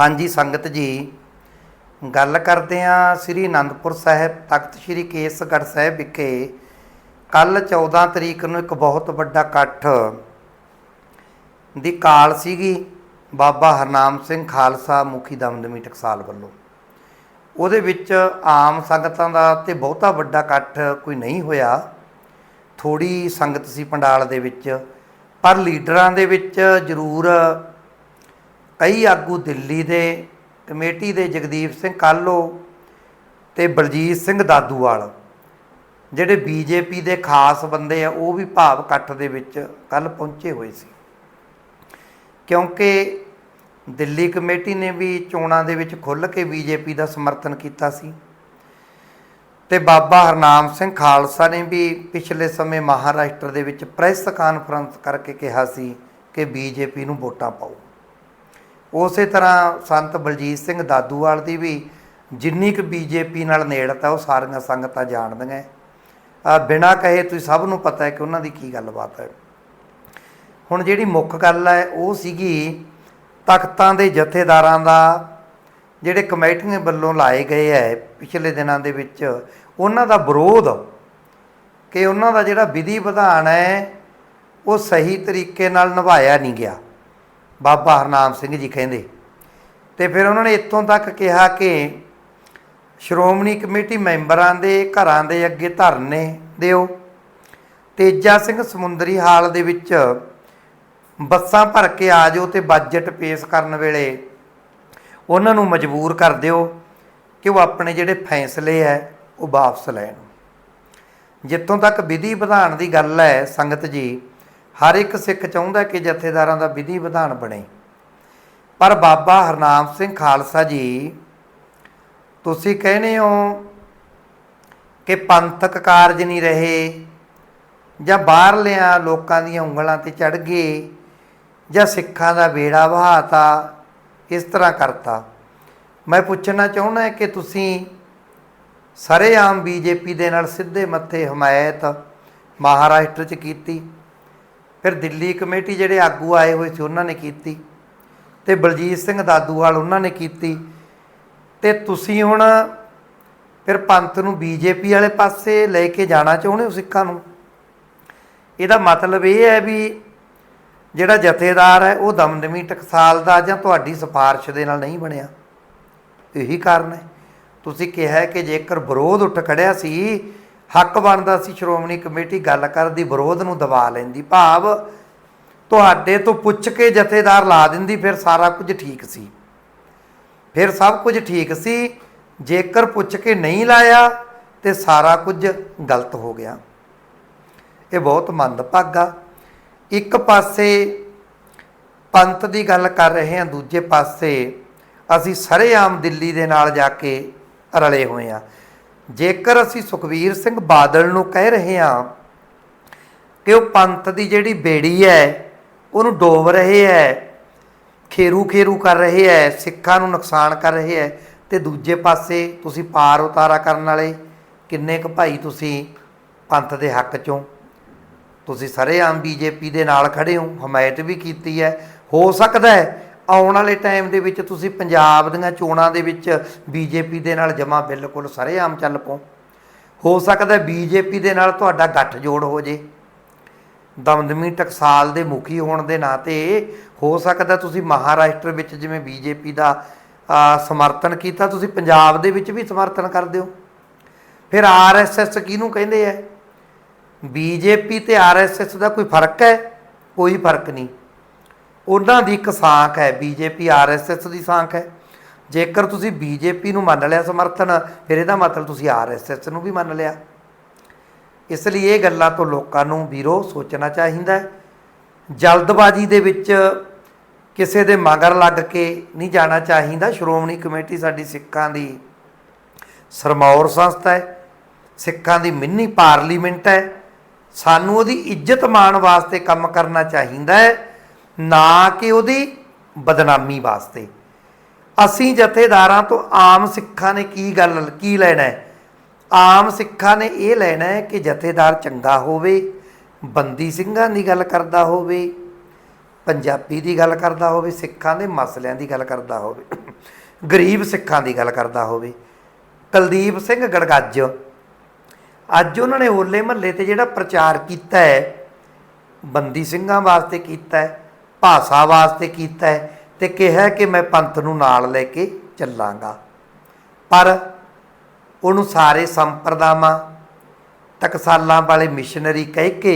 ਹਾਂਜੀ, ਸੰਗਤ ਜੀ। ਗੱਲ ਕਰਦੇ ਹਾਂ ਸ੍ਰੀ ਅਨੰਦਪੁਰ ਸਾਹਿਬ ਤਖਤ ਸ੍ਰੀ ਕੇਸਗੜ੍ਹ ਸਾਹਿਬ ਵਿਖੇ। ਕੱਲ 14 ਤਰੀਕ ਨੂੰ ਇੱਕ ਬਹੁਤ ਵੱਡਾ ਇਕੱਠ ਦੀ ਕਾਲ ਸੀਗੀ ਬਾਬਾ ਹਰਨਾਮ ਸਿੰਘ ਖਾਲਸਾ ਮੁਖੀ ਦਮਦਮੀ ਟਕਸਾਲ ਵੱਲੋਂ। ਉਹਦੇ ਵਿੱਚ ਆਮ ਸੰਗਤਾਂ ਦਾ ਤੇ ਬਹੁਤਾ ਵੱਡਾ ਇਕੱਠ ਕੋਈ ਨਹੀਂ ਹੋਇਆ। ਥੋੜੀ ਸੰਗਤ ਸੀ ਪੰਡਾਲ ਦੇ ਵਿੱਚ, ਪਰ ਲੀਡਰਾਂ ਦੇ ਵਿੱਚ ਜ਼ਰੂਰ ਕਈ ਆਗੂ ਦਿੱਲੀ ਦੇ ਕਮੇਟੀ ਦੇ ਜਗਦੀਪ ਸਿੰਘ ਕਾਲੋ ਤੇ ਬਲਜੀਤ ਸਿੰਘ ਦਾਦੂਵਾਲ, ਜਿਹੜੇ ਬੀਜੇਪੀ ਦੇ ਖਾਸ ਬੰਦੇ ਆ, ਉਹ ਵੀ ਭਾਵ ਇਕੱਠ ਦੇ ਵਿੱਚ ਕੱਲ ਪਹੁੰਚੇ ਹੋਏ ਸੀ। ਕਿਉਂਕਿ ਦਿੱਲੀ ਕਮੇਟੀ ਨੇ ਵੀ ਚੋਣਾਂ ਦੇ ਵਿੱਚ ਖੁੱਲ੍ਹ ਕੇ ਬੀਜੇਪੀ ਦਾ ਸਮਰਥਨ ਕੀਤਾ ਸੀ ਤੇ ਬਾਬਾ ਹਰਨਾਮ ਸਿੰਘ ਖਾਲਸਾ ਨੇ ਵੀ ਪਿਛਲੇ ਸਮੇਂ ਮਹਾਰਾਸ਼ਟਰ ਦੇ ਵਿੱਚ ਪ੍ਰੈਸ ਕਾਨਫਰੰਸ ਕਰਕੇ ਕਿਹਾ ਸੀ ਕਿ ਬੀਜੇਪੀ ਨੂੰ ਵੋਟਾਂ ਪਾਓ। ਉਸੇ ਤਰ੍ਹਾਂ ਸੰਤ ਬਲਜੀਤ ਸਿੰਘ ਦਾਦੂਵਾਲ ਦੀ ਵੀ ਜਿੰਨੀ ਕੁ ਬੀਜੇਪੀ ਨਾਲ ਨੇੜਤਾ ਉਹ ਸਾਰੀਆਂ ਸੰਗਤਾਂ ਜਾਣਦੀਆਂ ਆ ਬਿਨਾਂ ਕਹੇ ਤੁਸੀਂ ਸਭ ਨੂੰ ਪਤਾ ਹੈ ਕਿ ਉਹਨਾਂ ਦੀ ਕੀ ਗੱਲਬਾਤ ਹੈ। ਹੁਣ ਜਿਹੜੀ ਮੁੱਖ ਗੱਲ ਹੈ, ਉਹ ਸੀਗੀ ਤਖਤਾਂ ਦੇ ਜਥੇਦਾਰਾਂ ਦਾ, ਜਿਹੜੇ ਕਮੇਟੀਆਂ ਵੱਲੋਂ ਲਾਏ ਗਏ ਹੈ ਪਿਛਲੇ ਦਿਨਾਂ ਦੇ ਵਿੱਚ, ਉਹਨਾਂ ਦਾ ਵਿਰੋਧ ਕਿ ਉਹਨਾਂ ਦਾ ਜਿਹੜਾ ਵਿਧੀ ਵਿਧਾਨ ਹੈ, ਉਹ ਸਹੀ ਤਰੀਕੇ ਨਾਲ ਨਿਭਾਇਆ ਨਹੀਂ ਗਿਆ। ਬਾਬਾ ਹਰਨਾਮ ਸਿੰਘ ਜੀ ਕਹਿੰਦੇ। ਤੇ ਫਿਰ ਉਹਨਾਂ ਨੇ ਇੱਥੋਂ ਤੱਕ ਕਿਹਾ ਕਿ ਸ਼੍ਰੋਮਣੀ ਕਮੇਟੀ ਮੈਂਬਰਾਂ ਦੇ ਘਰਾਂ ਦੇ ਅੱਗੇ ਧਰਨੇ ਦਿਓ। ਤੇਜਾ ਸਿੰਘ ਸਮੁੰਦਰੀ ਹਾਲ ਦੇ ਵਿੱਚ ਬੱਸਾਂ ਭਰ ਕੇ ਆ ਜਾਓ ਤੇ ਬਜਟ ਪੇਸ਼ ਕਰਨ ਵੇਲੇ ਉਹਨਾਂ ਨੂੰ ਮਜਬੂਰ ਕਰ ਦਿਓ ਕਿ ਉਹ ਆਪਣੇ ਜਿਹੜੇ ਫੈਸਲੇ ਹੈ, ਉਹ ਵਾਪਸ ਲੈਣ। ਜਿੱਥੋਂ ਤੱਕ ਵਿਧੀ ਵਿਧਾਨ ਦੀ ਗੱਲ ਹੈ, ਸੰਗਤ ਜੀ ਹਰ ਇੱਕ ਸਿੱਖ ਚਾਹੁੰਦਾ ਕਿ ਜਥੇਦਾਰਾਂ ਦਾ ਵਿਧੀ ਵਿਧਾਨ ਬਣੇ। ਪਰ ਬਾਬਾ ਹਰਨਾਮ ਸਿੰਘ ਖਾਲਸਾ ਜੀ, ਤੁਸੀਂ ਕਹਿੰਦੇ ਹੋ ਕਿ ਪੰਥਕ ਕਾਰਜ ਨਹੀਂ ਰਹੇ ਜਾਂ ਬਾਹਰਲਿਆਂ ਲੋਕਾਂ ਦੀਆਂ ਉਂਗਲਾਂ ਤੇ ਚੜ ਗਏ ਜਾਂ ਸਿੱਖਾਂ ਦਾ ਬੇੜਾ ਵਹਾਤਾ, ਇਸ ਤਰ੍ਹਾਂ ਕਰਤਾ। ਮੈਂ ਪੁੱਛਣਾ ਚਾਹੁੰਦਾ ਕਿ ਤੁਸੀਂ ਸਰੇਆਮ ਬੀਜੇਪੀ ਦੇ ਨਾਲ ਸਿੱਧੇ ਮੱਥੇ ਹਮਾਇਤ ਮਹਾਰਾਸ਼ਟਰ 'ਚ ਕੀਤੀ? ਫਿਰ ਦਿੱਲੀ ਕਮੇਟੀ ਜਿਹੜੇ ਆਗੂ ਆਏ ਹੋਏ ਸੀ, ਉਹਨਾਂ ਨੇ ਕੀਤੀ ਤੇ ਬਲਜੀਤ ਸਿੰਘ ਦਾਦੂਵਾਲ ਉਹਨਾਂ ਨੇ ਕੀਤੀ ਤੇ ਤੁਸੀਂ ਹੁਣ ਫਿਰ ਪੰਥ ਨੂੰ ਬੀਜੇਪੀ ਵਾਲੇ ਪਾਸੇ ਲੈ ਕੇ ਜਾਣਾ ਚਾਹੁੰਦੇ ਹੋ ਸਿੱਖਾਂ ਨੂੰ? ਇਹਦਾ ਮਤਲਬ ਇਹ ਹੈ ਵੀ ਜਿਹੜਾ ਜਥੇਦਾਰ ਹੈ, ਉਹ ਦਮਦਮੀ ਟਕਸਾਲ ਦਾ ਜਾਂ ਤੁਹਾਡੀ ਸਿਫਾਰਿਸ਼ ਦੇ ਨਾਲ ਨਹੀਂ ਬਣਿਆ। ਇਹੀ ਕਾਰਨ ਹੈ। ਤੁਸੀਂ ਕਿਹਾ ਕਿ ਜੇਕਰ ਵਿਰੋਧ ਉੱਠ ਖੜਿਆ ਸੀ ਹੱਕ ਬਣਦਾ ਸੀ ਸ਼੍ਰੋਮਣੀ ਕਮੇਟੀ ਗੱਲ ਕਰਦੀ ਵਿਰੋਧ ਨੂੰ ਦਬਾ ਲੈਂਦੀ। ਭਾਵ ਤੁਹਾਡੇ ਤੋਂ ਪੁੱਛ ਕੇ ਜਥੇਦਾਰ ਲਾ ਦਿੰਦੀ, ਫਿਰ ਸਾਰਾ ਕੁਝ ਠੀਕ ਸੀ। ਫਿਰ ਸਭ ਕੁਝ ਠੀਕ ਸੀ। ਜੇਕਰ ਪੁੱਛ ਕੇ ਨਹੀਂ ਲਾਇਆ, ਤੇ ਸਾਰਾ ਕੁਝ ਗਲਤ ਹੋ ਗਿਆ। ਇਹ ਬਹੁਤ ਮੰਦਭਾਗਾ। ਇੱਕ ਪਾਸੇ ਪੰਥ ਦੀ ਗੱਲ ਕਰ ਰਹੇ ਹਾਂ, ਦੂਜੇ ਪਾਸੇ ਅਸੀਂ ਸਰੇਆਮ ਦਿੱਲੀ ਦੇ ਨਾਲ ਜਾ ਕੇ ਰਲੇ ਹੋਏ ਹਾਂ। ਜੇਕਰ ਅਸੀਂ ਸੁਖਵੀਰ ਸਿੰਘ ਬਾਦਲ ਨੂੰ ਕਹਿ ਰਹੇ ਹਾਂ ਕਿ ਉਹ ਪੰਥ ਦੀ ਜਿਹੜੀ ਬੇੜੀ ਹੈ, ਉਹਨੂੰ ਡੋਬ ਰਹੇ ਹੈ, ਖੇਰੂ ਖੇਰੂ ਕਰ ਰਹੇ ਹੈ, ਸਿੱਖਾਂ ਨੂੰ ਨੁਕਸਾਨ ਕਰ ਰਹੇ ਹੈ, ਤੇ ਦੂਜੇ ਪਾਸੇ ਤੁਸੀਂ ਪਾਰ ਉਤਾਰਾ ਕਰਨ ਵਾਲੇ ਕਿੰਨੇ ਕੁ ਭਾਈ ਤੁਸੀਂ ਪੰਥ ਦੇ ਹੱਕ ਚੋਂ? ਤੁਸੀਂ ਸਰੇਆਮ ਬੀਜੇਪੀ ਦੇ ਨਾਲ ਖੜੇ ਹੋ, ਹਮਾਇਤ ਵੀ ਕੀਤੀ ਹੈ, ਹੋ ਸਕਦਾ ਹੈ ਆਉਣ ਵਾਲੇ ਟਾਈਮ ਦੇ ਵਿੱਚ ਤੁਸੀਂ ਪੰਜਾਬ ਦੀਆਂ ਚੋਣਾਂ ਦੇ ਵਿੱਚ ਬੀਜੇਪੀ ਦੇ ਨਾਲ ਜਮਾ ਬਿਲਕੁਲ ਸਰੇਆਮ ਚੱਲ ਪਓ। ਹੋ ਸਕਦਾ ਬੀਜੇਪੀ ਦੇ ਨਾਲ ਤੁਹਾਡਾ ਗੱਠ ਜੋੜ ਹੋ ਜੇ। ਦਮਦਮੀ ਟਕਸਾਲ ਦੇ ਮੁਖੀ ਹੋਣ ਦੇ ਨਾਤੇ ਹੋ ਸਕਦਾ ਤੁਸੀਂ ਮਹਾਰਾਸ਼ਟਰ ਵਿੱਚ ਜਿਵੇਂ ਬੀਜੇਪੀ ਦਾ ਸਮਰਥਨ ਕੀਤਾ, ਤੁਸੀਂ ਪੰਜਾਬ ਦੇ ਵਿੱਚ ਵੀ ਸਮਰਥਨ ਕਰ ਦਿਓ ਫਿਰ ਆਰਐਸਐਸ ਕਿਹਨੂੰ ਕਹਿੰਦੇ ਆ? ਬੀਜੇਪੀ ਤੇ ਆਰਐਸਐਸ ਦਾ ਕੋਈ ਫ਼ਰਕ ਹੈ? ਕੋਈ ਫ਼ਰਕ ਨਹੀਂ। ਉਹਨਾਂ ਦੀ ਇੱਕ ਸਾਂਖ ਹੈ ਬੀਜੇਪੀ ਆਰਐਸਐਸ ਦੀ ਸਾਂਖ ਹੈ। ਜੇਕਰ ਤੁਸੀਂ ਬੀਜੇਪੀ ਨੂੰ ਮੰਨ ਲਿਆ ਸਮਰਥਨ, ਫਿਰ ਇਹਦਾ ਮਤਲਬ ਤੁਸੀਂ ਆਰਐਸਐਸ ਨੂੰ ਵੀ ਮੰਨ ਲਿਆ। ਇਸ ਲਈ ਇਹ ਗੱਲਾਂ ਤੋਂ ਲੋਕਾਂ ਨੂੰ ਵੀਰੋ ਸੋਚਣਾ ਚਾਹੀਦਾ ਹੈ। ਜਲਦਬਾਜ਼ੀ ਦੇ ਵਿੱਚ ਕਿਸੇ ਦੇ ਮਗਰ ਲੱਗ ਕੇ ਨਹੀਂ ਜਾਣਾ ਚਾਹੀਦਾ। ਸ਼੍ਰੋਮਣੀ ਕਮੇਟੀ ਸਾਡੀ ਸਿੱਖਾਂ ਦੀ ਸਰਮੌਰ ਸੰਸਥਾ ਹੈ। ਸਿੱਖਾਂ ਦੀ ਮਿੰਨੀ ਪਾਰਲੀਮੈਂਟ ਹੈ। ਸਾਨੂੰ ਉਹਦੀ ਇੱਜ਼ਤ ਮਾਣ ਵਾਸਤੇ ਕੰਮ ਕਰਨਾ ਚਾਹੀਦਾ ਹੈ। ਨਾ ਕਿ ਉਹਦੀ ਬਦਨਾਮੀ ਵਾਸਤੇ। ਅਸੀਂ ਜਥੇਦਾਰਾਂ ਤੋਂ ਆਮ ਸਿੱਖਾਂ ਨੇ ਕੀ ਗੱਲ, ਕੀ ਲੈਣਾ ਹੈ? ਆਮ ਸਿੱਖਾਂ ਨੇ ਇਹ ਲੈਣਾ ਹੈ ਕਿ ਜਥੇਦਾਰ ਚੰਗਾ ਹੋਵੇ, ਬੰਦੀ ਸਿੰਘਾਂ ਦੀ ਗੱਲ ਕਰਦਾ ਹੋਵੇ, ਪੰਜਾਬੀ ਦੀ ਗੱਲ ਕਰਦਾ ਹੋਵੇ, ਸਿੱਖਾਂ ਦੇ ਮਸਲਿਆਂ ਦੀ ਗੱਲ ਕਰਦਾ ਹੋਵੇ, ਗਰੀਬ ਸਿੱਖਾਂ ਦੀ ਗੱਲ ਕਰਦਾ ਹੋਵੇ। ਕੁਲਦੀਪ ਸਿੰਘ ਗੜਗੱਜ, ਅੱਜ ਉਹਨਾਂ ਨੇ ਹੋਲੇ ਮਹੱਲੇ ਤੇ ਜਿਹੜਾ ਪ੍ਰਚਾਰ ਕੀਤਾ ਹੈ, ਬੰਦੀ ਸਿੰਘਾਂ ਵਾਸਤੇ ਕੀਤਾ ਹੈ ਭਾਸ਼ਾ ਵਾਸਤੇ ਕੀਤਾ ਹੈ ਤੇ ਕਿਹਾ ਕਿ ਮੈਂ ਪੰਥ ਨੂੰ ਨਾਲ ਲੈ ਕੇ ਚੱਲਾਂਗਾ। ਪਰ ਉਹਨੂੰ ਸਾਰੇ ਸੰਪਰਦਾਵਾਂ ਟਕਸਾਲਾਂ ਵਾਲੇ ਮਿਸ਼ਨਰੀ ਕਹਿ ਕੇ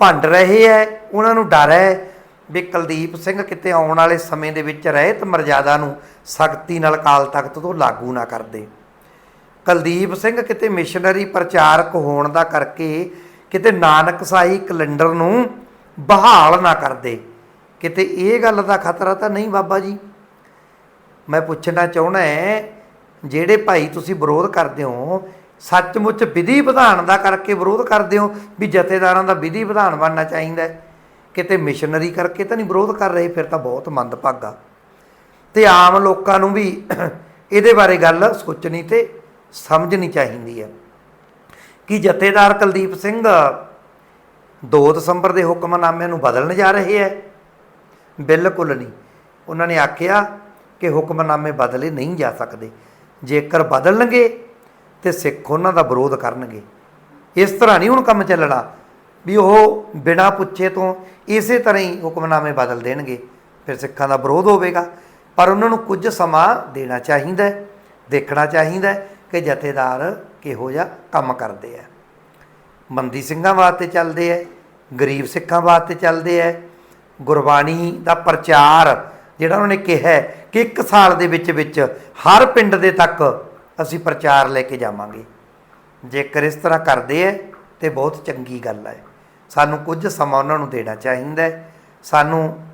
ਭੰਡ ਰਹੇ ਹੈ ਉਹਨਾਂ ਨੂੰ ਡਰ ਹੈ ਵੀ ਕੁਲਦੀਪ ਸਿੰਘ ਕਿਤੇ ਆਉਣ ਵਾਲੇ ਸਮੇਂ ਦੇ ਵਿੱਚ ਰਹਿਤ ਮਰਜ਼ਾਦਾ ਨੂੰ ਸਖਤੀ ਨਾਲ ਕਾਲ ਤਖਤ ਤੋਂ ਲਾਗੂ ਨਾ ਕਰਦੇ ਕੁਲਦੀਪ ਸਿੰਘ ਕਿਤੇ ਮਿਸ਼ਨਰੀ ਪ੍ਰਚਾਰਕ ਹੋਣ ਦਾ ਕਰਕੇ ਕਿਤੇ ਨਾਨਕ ਸਾਹੀ ਕੈਲੰਡਰ ਨੂੰ ਬਹਾਲ ਨਾ ਕਰਦੇ। ਕਿਤੇ ਇਹ ਗੱਲ ਦਾ ਖਤਰਾ ਤਾਂ ਨਹੀਂ ਬਾਬਾ ਜੀ। ਮੈਂ ਪੁੱਛਣਾ ਚਾਹੁੰਦਾ ਹੈ, ਜਿਹੜੇ ਭਾਈ ਤੁਸੀਂ ਵਿਰੋਧ ਕਰਦੇ ਹੋ, ਸੱਚਮੁੱਚ ਵਿਧੀ ਵਿਧਾਨ ਦਾ ਕਰਕੇ ਵਿਰੋਧ ਕਰਦੇ ਹੋ ਵੀ ਜਥੇਦਾਰਾਂ ਦਾ ਵਿਧੀ ਵਿਧਾਨ ਬਣਨਾ ਚਾਹੀਦਾ ਕਿਤੇ ਮਿਸ਼ਨਰੀ ਕਰਕੇ ਤਾਂ ਨਹੀਂ ਵਿਰੋਧ ਕਰ ਰਹੇ? ਫਿਰ ਤਾਂ ਬਹੁਤ ਮੰਦਭਾਗਾ। ਤੇ ਆਮ ਲੋਕਾਂ ਨੂੰ ਵੀ ਇਹਦੇ ਬਾਰੇ ਗੱਲ ਸੋਚਣੀ ਤੇ ਸਮਝਣੀ ਚਾਹੀਦੀ ਹੈ। ਕਿ ਜਥੇਦਾਰ ਕੁਲਦੀਪ ਸਿੰਘ 2 ਦਸੰਬਰ ਦੇ ਹੁਕਮਨਾਮਿਆਂ ਨੂੰ ਬਦਲਣ ਜਾ ਰਹੇ ਹੈ ਬਿਲਕੁਲ ਨਹੀਂ। ਉਹਨਾਂ ਨੇ ਆਖਿਆ ਕਿ ਹੁਕਮਨਾਮੇ ਬਦਲੇ ਨਹੀਂ ਜਾ ਸਕਦੇ। ਜੇਕਰ ਬਦਲਣਗੇ ਤੇ ਸਿੱਖ ਉਹਨਾਂ ਦਾ ਵਿਰੋਧ ਕਰਨਗੇ। ਇਸ ਤਰ੍ਹਾਂ ਨਹੀਂ ਹੁਣ ਕੰਮ ਚੱਲਣਾ ਵੀ ਉਹ ਬਿਨਾਂ ਪੁੱਛੇ ਤੋਂ ਇਸੇ ਤਰ੍ਹਾਂ ਹੀ ਹੁਕਮਨਾਮੇ ਬਦਲ ਦੇਣਗੇ। ਫਿਰ ਸਿੱਖਾਂ ਦਾ ਵਿਰੋਧ ਹੋਵੇਗਾ। ਪਰ ਉਹਨਾਂ ਨੂੰ ਕੁਝ ਸਮਾਂ ਦੇਣਾ ਚਾਹੀਦਾ ਦੇਖਣਾ ਚਾਹੀਦਾ ਕਿ ਜਥੇਦਾਰ ਕਿਹੋ ਜਿਹਾ ਕੰਮ ਕਰਦੇ ਆ। ਬੰਦੀ ਸਿੰਘਾਂ ਵਾਸਤੇ ਚੱਲਦੇ ਐ, ਗਰੀਬ ਸਿੱਖਾਂ ਵਾਸਤੇ ਚੱਲਦੇ ਐ, ਗੁਰਬਾਣੀ ਦਾ ਪ੍ਰਚਾਰ ਜਿਹੜਾ ਉਹਨਾਂ ਨੇ ਕਿਹਾ ਕਿ ਇੱਕ ਸਾਲ ਦੇ ਵਿੱਚ ਵਿੱਚ ਹਰ ਪਿੰਡ ਦੇ ਤੱਕ ਅਸੀਂ ਪ੍ਰਚਾਰ ਲੈ ਕੇ ਜਾਵਾਂਗੇ। ਜੇਕਰ ਇਸ ਤਰ੍ਹਾਂ ਕਰਦੇ ਐ ਤੇ ਬਹੁਤ ਚੰਗੀ ਗੱਲ ਹੈ ਸਾਨੂੰ ਕੁਝ ਸਮਾਂ ਉਹਨਾਂ ਨੂੰ ਦੇਣਾ ਚਾਹੀਦਾ ਹੈ ਸਾਨੂੰ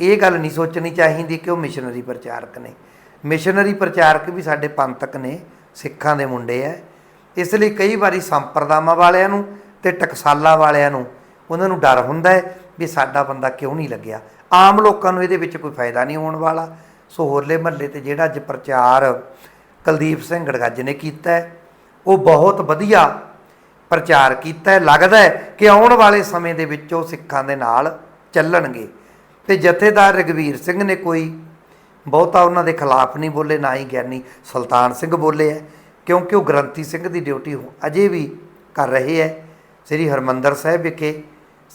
ਇਹ ਗੱਲ ਨਹੀਂ ਸੋਚਣੀ ਚਾਹੀਦੀ ਕਿ ਉਹ ਮਿਸ਼ਨਰੀ ਪ੍ਰਚਾਰਕ ਨੇ। ਮਿਸ਼ਨਰੀ ਪ੍ਰਚਾਰਕ ਵੀ ਸਾਡੇ ਪੰਥਕ ਨੇ, ਸਿੱਖਾਂ ਦੇ ਮੁੰਡੇ ਐ। ਇਸ ਲਈ ਕਈ ਵਾਰੀ ਸੰਪਰਦਾਵਾਂ ਵਾਲਿਆਂ ਨੂੰ ਤੇ ਟਕਸਾਲਾਂ ਵਾਲਿਆਂ ਨੂੰ ਉਹਨਾਂ ਨੂੰ ਡਰ ਹੁੰਦਾ ਹੈ ਵੀ ਸਾਡਾ ਬੰਦਾ ਕਿਉਂ ਨਹੀਂ ਲੱਗਿਆ। ਆਮ ਲੋਕਾਂ ਨੂੰ ਇਹਦੇ ਵਿੱਚ ਕੋਈ ਫਾਇਦਾ ਨਹੀਂ ਹੋਣ ਵਾਲਾ। ਸੋ ਹੋਰਲੇ ਮਹੱਲੇ ਤੇ ਜਿਹੜਾ ਅੱਜ ਪ੍ਰਚਾਰ ਕੁਲਦੀਪ ਸਿੰਘ ਗੜਗੱਜ ਨੇ ਕੀਤਾ ਹੈ, ਉਹ ਬਹੁਤ ਵਧੀਆ ਪ੍ਰਚਾਰ ਕੀਤਾ ਹੈ। ਲੱਗਦਾ ਹੈ ਕਿ ਆਉਣ ਵਾਲੇ ਸਮੇਂ ਦੇ ਵਿੱਚ ਉਹ ਸਿੱਖਾਂ ਦੇ ਨਾਲ ਚੱਲਣਗੇ। ਤੇ ਜਥੇਦਾਰ ਰਗਵੀਰ ਸਿੰਘ ਨੇ ਕੋਈ ਬਹੁਤਾ ਉਹਨਾਂ ਦੇ ਖਿਲਾਫ ਨਹੀਂ ਬੋਲੇ, ਨਾ ਹੀ ਗਿਆਨੀ ਸੁਲਤਾਨ ਸਿੰਘ ਬੋਲੇ ਹੈ। ਕਿਉਂਕਿ ਉਹ ਗ੍ਰੰਥੀ ਸਿੰਘ ਦੀ ਡਿਊਟੀ ਅਜੇ ਵੀ ਕਰ ਰਹੇ ਹੈ ਸ੍ਰੀ ਹਰਮੰਦਰ ਸਾਹਿਬ ਵਿਖੇ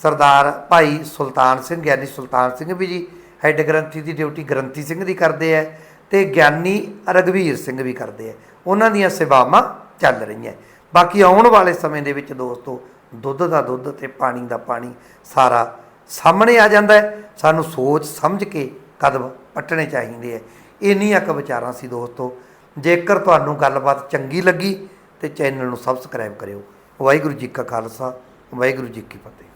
ਸਰਦਾਰ ਭਾਈ ਸੁਲਤਾਨ ਸਿੰਘ, ਗਿਆਨੀ ਸੁਲਤਾਨ ਸਿੰਘ ਵੀ ਜੀ ਹੈੱਡ ਗ੍ਰੰਥੀ ਦੀ ਡਿਊਟੀ ਗ੍ਰੰਥੀ ਸਿੰਘ ਦੀ ਕਰਦੇ ਹੈ ਤੇ ਗਿਆਨੀ ਰਗਵੀਰ ਸਿੰਘ ਵੀ ਕਰਦੇ ਹੈ ਉਹਨਾਂ ਦੀਆਂ ਸੇਵਾਵਾਂ ਚੱਲ ਰਹੀਆਂ ਬਾਕੀ ਆਉਣ ਵਾਲੇ ਸਮੇਂ ਦੇ ਵਿੱਚ ਦੋਸਤੋ, ਦੁੱਧ ਦਾ ਦੁੱਧ ਤੇ ਪਾਣੀ ਦਾ ਪਾਣੀ ਸਾਰਾ ਸਾਹਮਣੇ ਆ ਜਾਂਦਾ ਹੈ ਸਾਨੂੰ ਸੋਚ ਸਮਝ ਕੇ ਕਦਮ ਪੱਟਣੇ ਚਾਹੀਦੇ ਹੈ ਇੰਨੀਆਂ ਕੁ ਵਿਚਾਰਾਂ ਸੀ ਦੋਸਤੋ। ਜੇਕਰ ਤੁਹਾਨੂੰ ਗੱਲਬਾਤ ਚੰਗੀ ਲੱਗੀ ਤੇ ਚੈਨਲ ਨੂੰ ਸਬਸਕ੍ਰਾਈਬ ਕਰਿਓ। ਵਾਹਿਗੁਰੂ ਜੀ ਕਾ ਖਾਲਸਾ, ਵਾਹਿਗੁਰੂ ਜੀ ਕੀ ਫਤਿਹ।